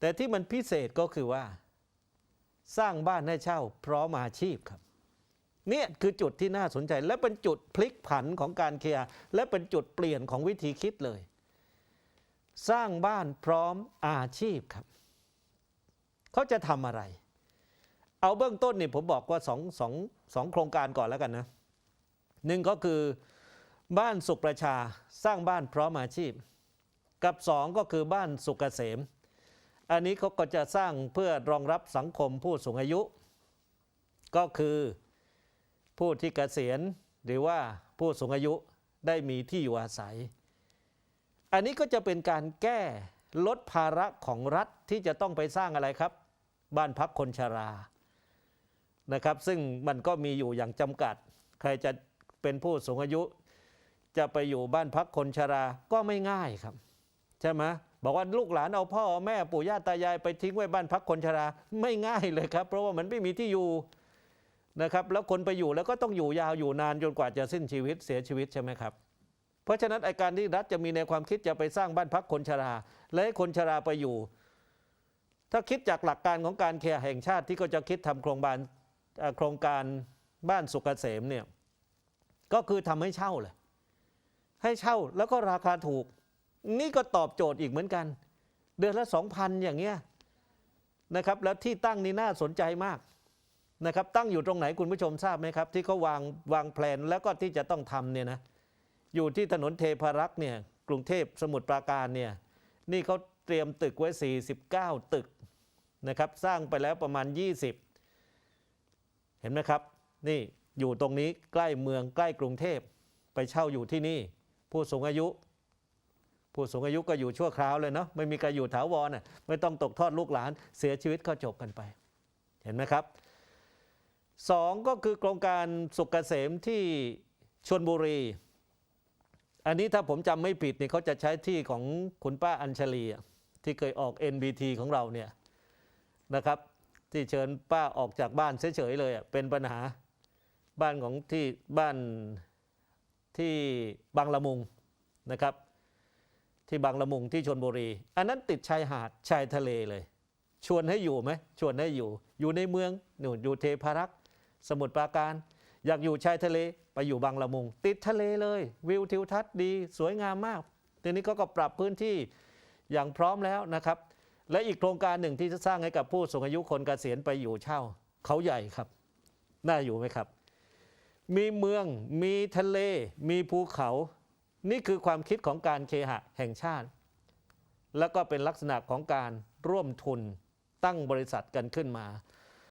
แต่ที่มันพิเศษก็คือว่า สร้างบ้านให้เช่าพร้อมอาชีพครับ เนี่ยคือจุดที่น่าสนใจและเป็นจุดพลิกผันของการเคลียร์และเป็นจุดเปลี่ยนของวิธีคิดเลย สร้างบ้านพร้อมอาชีพครับเขาจะทำอะไร เอาเบื้องต้นเนี่ยผมบอกว่าสองสองสองโครงการก่อนแล้วกันนะหนึ่งก็คือบ้านสุขประชาสร้างบ้านพร้อมอาชีพ กับสองก็คือบ้านสุขเกษม อันนี้เขาก็จะสร้างเพื่อรองรับสังคมผู้สูงอายุ ก็คือผู้ที่เกษียณหรือว่าผู้สูงอายุได้มีที่อยู่อาศัย อันนี้ก็จะเป็นการแก้ลดภาระของรัฐที่จะต้องไปสร้างอะไรครับ บ้านพักคนชรานะครับ ซึ่งมันก็มีอยู่อย่างจำกัด ใครจะเป็นผู้สูงอายุ จะไปอยู่บ้านพักคนชราก็ไม่ง่ายครับ ใช่ไหมบอกว่าลูกหลานเอาพ่อแม่ปู่ย่าตายายไปทิ้งไว้บ้านพักคนชรา ไม่ง่ายเลยครับ เพราะว่ามันไม่มีที่อยู่นะครับแล้วคนไปอยู่แล้วก็ต้องอยู่ยาวอยู่นานจนกว่าจะสิ้นชีวิตเสียชีวิตใช่ไหมครับ เพราะฉะนั้นไอการที่รัฐจะมีในความคิดจะไปสร้างบ้านพักคนชรา และให้คนชราไปอยู่ ถ้าคิดจากหลักการของการเคร์แห่งชาติที่ก็จะคิดทำโครงการโครงการบ้านสุกเกษมเนี่ยก็คือทำให้เช่าเลยให้เช่าแล้วก็ราคาถูก นี่ก็ตอบโจทย์อีกเหมือนกัน เดือนละสองพันอย่างเงี้ยนะครับแล้วที่ตั้งนี่น่าสนใจมากนะครับตั้งอยู่ตรงไหนคุณผู้ชมทราบไหมครับ ที่เขาวางวางแผนแล้วก็ที่จะต้องทำเนี่ยนะอยู่ที่ถนนเทพารักษ์เนี่ยกรุงเทพสมุทรปราการเนี่ยนี่เขาเตรียมตึกไว้ 49 ตึกนะครับสร้างไปแล้วประมาณ 20 เห็นไหมครับ นี่อยู่ตรงนี้ใกล้เมืองใกล้กรุงเทพไปเช่าอยู่ที่นี่ ผู้สูงอายุ ผู้สูงอายุก็อยู่ชั่วคราวเลยเนาะไม่มีใครอยู่ถาวรน่ะไม่ต้องตกทอดลูกหลานเสียชีวิตก็จบกันไป เห็นไหมครับสองก็คือโครงการสุขเกษมที่ชนบุรี อันนี้ถ้าผมจำไม่ผิดเนี่ยเขาจะใช้ที่ของคุณป้าอัญชลีที่เคยออก NBT ของเราเนี่ยนะครับ ที่เชิญป้าออกจากบ้านเฉยๆเลยเป็นปัญหาบ้านของที่บ้านที่บางละมุงนะครับ ที่บางละมุงที่ชนบุรี อันนั้นติดชายหาดชายทะเลเลย ชวนให้อยู่ไหมชวนให้อยู่ อยู่ในเมืองนู่นอยู่เทพารักษ์สมุทรปราการ อยากอยู่ชายทะเลไปอยู่บางละมุง ติดทะเลเลย วิวทิวทัศน์ดีสวยงามมากทีนี้เขาก็ปรับพื้นที่อย่างพร้อมแล้วนะครับ และอีกโครงการหนึ่งที่จะสร้างให้กับผู้สูงอายุคนเกษียณไปอยู่เช่า เขาใหญ่ครับ น่าอยู่ไหมครับ มีเมืองมีทะเล มีภูเขา นี่คือความคิดของการเคหะแห่งชาติ แล้วก็เป็นลักษณะของการร่วมทุนตั้งบริษัทกันขึ้นมา